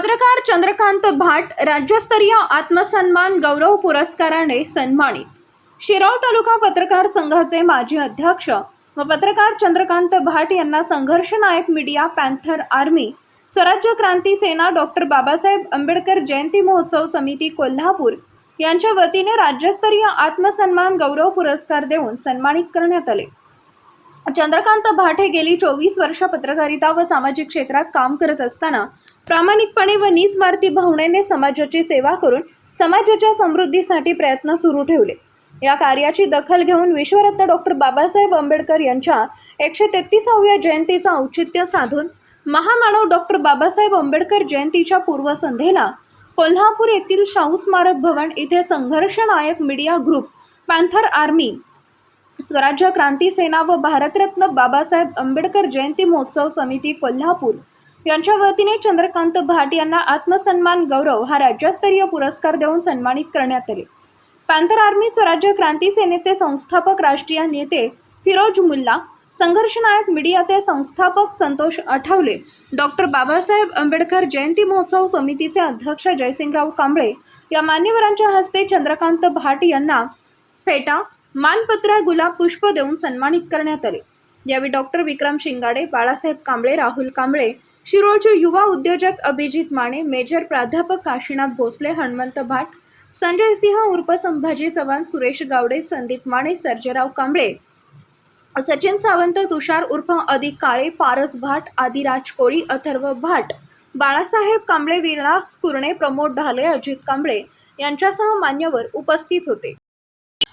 पत्रकार चंद्रकांत भाट राज्यस्तरीय आत्मसन्मान गौरव पुरस्काराने सन्मानित. शिरोळ तालुका पत्रकार संघाचे माजी अध्यक्ष व पत्रकार चंद्रकांत भाट यांना संघर्ष नायक media panther army Swarajya Kranti Sena doctor Babasaheb Ambedkar जयंती महोत्सव समिती कोल्हापूर यांच्या वतीने राज्यस्तरीय आत्मसन्मान गौरव पुरस्कार देऊन सन्मानित करण्यात आले. चंद्रकांत भाट हे गेली चोवीस वर्ष पत्रकारिता व सामाजिक क्षेत्रात काम करत असताना प्रामाणिकपणे व निस्वार्थी भावनेने समाजाची सेवा करून समाजाच्या समृद्धीसाठी प्रयत्न सुरू ठेवले. या कार्याची दखल घेऊन विश्वरत्न डॉक्टर बाबासाहेब आंबेडकर यांच्या एकशे तेहतीसाव्या जयंतीचा औचित्य साधून महामानव डॉक्टर बाबासाहेब आंबेडकर जयंतीच्या पूर्वसंध्येला कोल्हापूर येथील शाहू स्मारक भवन इथे Sangharsh Nayak media group panther army Swarajya Kranti Sena व भारतरत्न बाबासाहेब आंबेडकर जयंती महोत्सव समिती कोल्हापूर यांच्या वतीने चंद्रकांत भाट यांना आत्मसन्मान गौरव हा राज्यस्तरीय पुरस्कार देऊन सन्मानित करण्यात आले. पॅन्थर आर्मी स्वराज्य क्रांती सेनेचे संस्थापक राष्ट्रीय नेते फिरोज मुल्ला संघर्षनायक मीडियाचे संस्थापक संतोष आठवले डॉक्टर बाबासाहेब आंबेडकर जयंती महोत्सव समितीचे अध्यक्ष जयसिंगराव कांबळे या मान्यवरांच्या हस्ते चंद्रकांत भाट यांना फेटा मानपत्र गुलाब पुष्प देऊन सन्मानित करण्यात आले. यावेळी डॉक्टर विक्रम शिंगाडे बाळासाहेब कांबळे राहुल कांबळे शिरोळचे युवा उद्योजक अभिजित माने मेजर प्राध्यापक काशीनाथ भोसले हनुमंत भाट संजय सिंह उर्फ संभाजी चव्हाण सुरेश गावडे संदीप माने सर्जेराव कांबळे सचिन सावंत तुषार उर्फ अधिक काळे पारस भाट आदिराज कोळी अथर्व भाट बाळासाहेब कांबळे विलास कुरणे प्रमोद ढाले अजित कांबळे यांच्यासह मान्यवर उपस्थित होते.